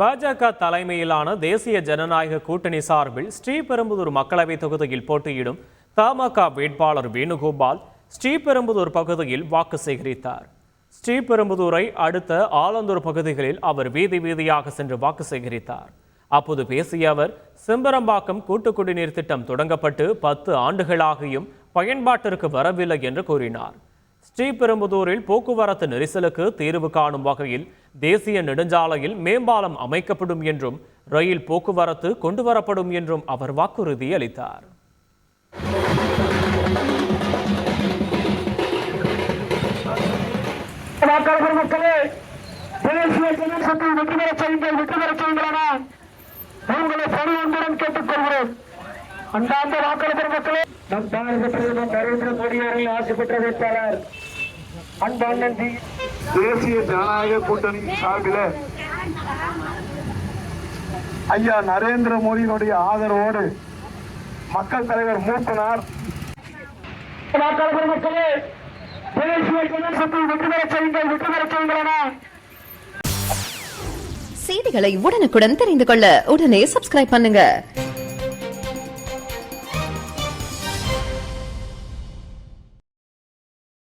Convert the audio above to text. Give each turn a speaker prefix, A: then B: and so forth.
A: பாஜக தலைமையிலான தேசிய ஜனநாயக கூட்டணி சார்பில் ஸ்ரீபெரும்புதூர் மக்களவைத் தொகுதியில் போட்டியிடும் தமாக வேட்பாளர் வேணுகோபால் ஸ்ரீபெரும்புதூர் பகுதியில் வாக்கு சேகரித்தார். ஸ்ரீபெரும்புதூரை அடுத்த ஆலந்தூர் பகுதிகளில் அவர் வீதி வீதியாக சென்று வாக்கு சேகரித்தார். அப்போது பேசிய அவர் செம்பரம்பாக்கம் கூட்டு குடிநீர் திட்டம் தொடங்கப்பட்டு பத்து ஆண்டுகளாகியும் பயன்பாட்டிற்கு வரவில்லை என்று கூறினார். ஸ்ரீபெரும்புதூரில் போக்குவரத்து நெரிசலுக்கு தீர்வு காணும் வகையில் தேசிய நெடுஞ்சாலையில் மேம்பாலம் அமைக்கப்படும் என்றும் ரயில் போக்குவரத்து கொண்டுவரப்படும் என்றும் அவர் வாக்குறுதி அளித்தார்.
B: மக்களே மக்களே நம் பாரத பிரதமர் நரேந்திர அவர்கள் ஆசை பெற்ற வேட்பாளர் அன்பானன் ஜி
C: தேசிய ஜனநாயக கூட்டணி சார்பில் ஐயா நரேந்திர மோடியினுடைய ஆதரவோடு மக்கள் தலைவர் மூப்பனார்
B: வாக்காளர் மக்களே
D: செய்திகளை உடனுக்குடன் தெரிந்து கொள்ள உடனே சப்ஸ்கிரைப் பண்ணுங்க.